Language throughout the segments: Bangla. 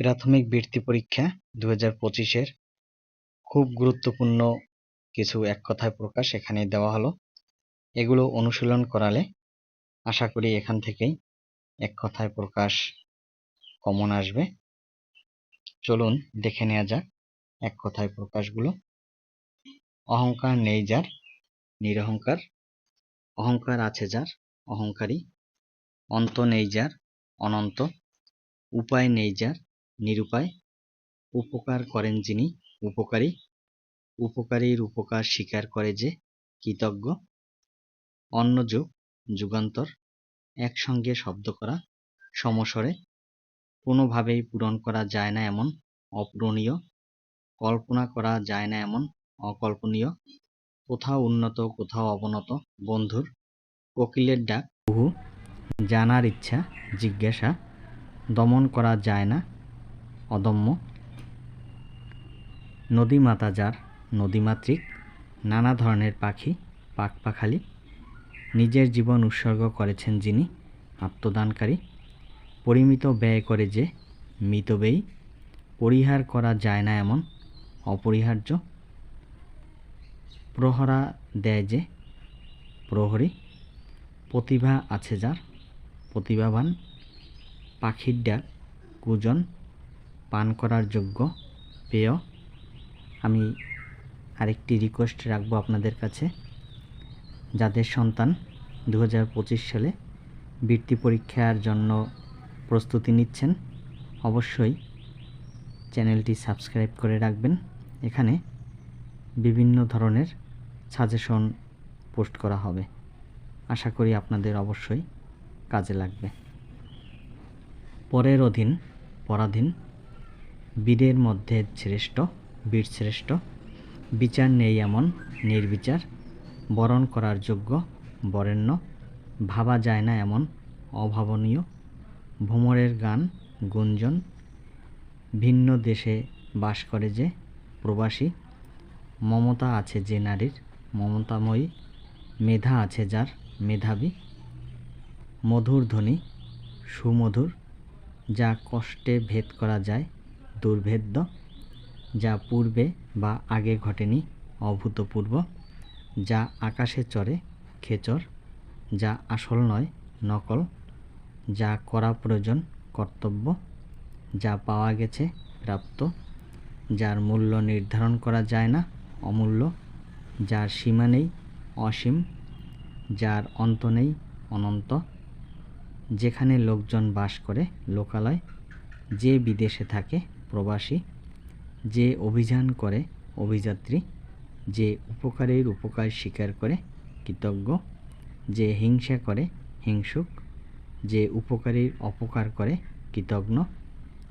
প্রাথমিক বৃত্তি পরীক্ষা দু হাজার পঁচিশের খুব গুরুত্বপূর্ণ কিছু এক কথায় প্রকাশ এখানে দেওয়া হলো। এগুলো অনুশীলন করালে আশা করি এখান থেকেই এক কথায় প্রকাশ কমন আসবে। চলুন দেখে নেওয়া যাক এক কথায় প্রকাশগুলো। অহংকার নেই যার, নিরহংকার, অহংকার আছে যার, অহংকারী, অন্ত নেই যার, অনন্ত, উপায় নেই যার নিরুপায়, উপকার করেন যিনি, উপকারী। উপকারীর উপকার স্বীকার করে যে, কৃতজ্ঞ। অন্য যুগ, যুগান্তর, একসঙ্গে শব্দ করা সমস্বরে কোনোভাবেই পূরণ করা যায় না এমন, অপূরণীয়। কল্পনা করা যায় না এমন, অকল্পনীয়। কোথাও উন্নত, কোথাও অবনত, বন্ধুর কোকিলের ডাক বহু জানার ইচ্ছা, জিজ্ঞাসা, দমন করা যায় না। অদম্য। নদীমাতা যার নদীমাতৃক, নানা ধরনের পাখি, পাখপাখালি, নিজের জীবন উৎসর্গ করেছেন যিনি আত্মদানকারী। পরিমিত ব্যয় করে যে মিতব্যয়ী পরিহার করা যায় না এমন অপরিহার্য। প্রহরা দেয় যে প্রহরী, প্রতিভা আছে যার, প্রতিভাবান পাখির ডাক, কুজন পান করার যোগ্য। পেয় আমি আরেকটি রিকোয়েস্ট রাখব আপনাদের কাছে। যাদের সন্তান দু হাজার পঁচিশ সালে বৃত্তি পরীক্ষার জন্য প্রস্তুতি নিচ্ছেন, অবশ্যই চ্যানেলটি সাবস্ক্রাইব করে রাখবেন। এখানে বিভিন্ন ধরনের সাজেশন পোস্ট করা হবে। আশা করি আপনাদের অবশ্যই কাজে লাগবে। পরের অধীন, পরাধীন বীরের মধ্যে শ্রেষ্ঠ, বীর শ্রেষ্ঠ। বিচার নেই এমন, নির্বিচার। বরণ করার যোগ্য, বরেণ্য। ভাবা যায় না এমন, অভাবনীয়। ভ্রমরের গান, গুঞ্জন। ভিন্ন দেশে বাস করে যে প্রবাসী। মমতা আছে যে নারীর, মমতাময়ী। মেধা আছে যার, মেধাবী। মধুর ধ্বনি, সুমধুর, যা কষ্টে ভেদ করা যায়। দুর্ভেদ্য, যা পূর্বে বা আগে ঘটেনি, অভূতপূর্ব, যা আকাশে চড়ে খেচর, যা আসল নয়, নকল, যা করা প্রয়োজন, কর্তব্য, যা পাওয়া গেছে, প্রাপ্ত, যার মূল্য নির্ধারণ করা যায় না, অমূল্য, যার সীমা নেই, অসীম, যার অন্ত নেই, অনন্ত, যেখানে লোকজন বাস করে, লোকালয়, যে বিদেশে থাকে প্রবাসী যে অভিযান করে, অভিযাত্রী যে উপকারের উপকার স্বীকার করে, কৃতজ্ঞ, যে হিংসা করে, হিংসুক, যে উপকারীর অপকার করে, কৃতজ্ঞ,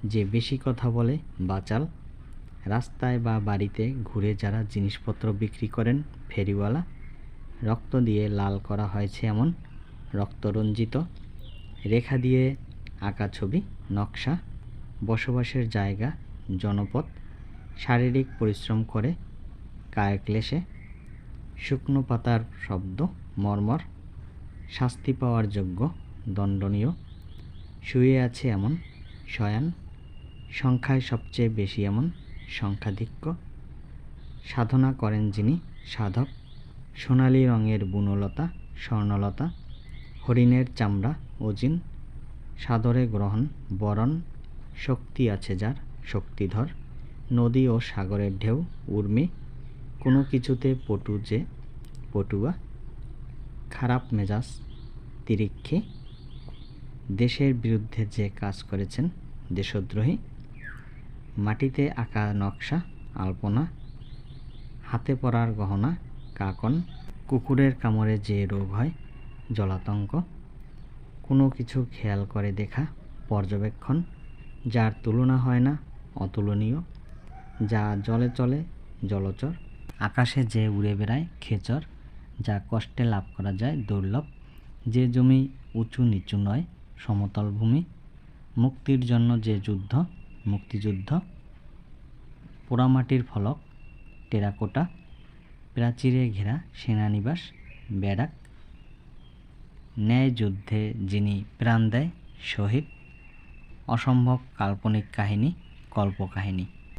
যে বেশি কথা বলে, বাচাল, রাস্তায় বা বাড়িতে ঘুরে যারা জিনিসপত্র বিক্রি করেন, ফেরিওয়ালা, রক্ত দিয়ে লাল করা হয়েছে এমন রক্তরঞ্জিত রেখা দিয়ে আঁকা ছবি, নকশা বসবাসের জায়গা, জনপদ, শারীরিক পরিশ্রম করে কায়ক্লেশে শুকনো পাতার শব্দ, মর্মর, শাস্তি পাওয়ার যোগ্য, দণ্ডনীয়, শুয়ে আছে এমন, শয়ান, সংখ্যায় সবচেয়ে বেশি এমন, সংখ্যাধিক্য, সাধনা করেন যিনি, সাধক, সোনালি রঙের বুনলতা, স্বর্ণলতা, হরিণের চামড়া ওজিন সাদরে গ্রহণ, বরণ শক্তি আছে যার, শক্তিধর। নদী ও সাগরের ঢেউ, উর্মি। কোনো কিছুতে পটু যে, পটুয়া। খারাপ মেজাজ, তিরিক্ষে। দেশের বিরুদ্ধে যে কাজ করেছেন দেশদ্রোহী। মাটিতে আঁকা নকশা, আলপনা। হাতে পরার গহনা, কাকন। কুকুরের কামড়ে যে রোগ হয়, জলাতঙ্ক। কোনো কিছু খেয়াল করে দেখা, পর্যবেক্ষণ। যার তুলনা হয় না, অতুলনীয়। যা জলে চলে, জলচর। আকাশে যে উড়ে বেড়ায়, খেচর। যা কষ্টে লাভ করা যায়, দুর্লভ। যে জমি উঁচু নিচু নয়, সমতল ভূমি। মুক্তির জন্য যে যুদ্ধ, মুক্তিযুদ্ধ। পোড়ামাটির ফলক, টেরাকোটা। প্রাচীরে ঘেরা সেনানিবাস, ব্যারাক। ন্যায় যুদ্ধে যিনি প্রাণ দেয়, শহীদ। অসম্ভব কাল্পনিক কাহিনী কল্পকাহিনী।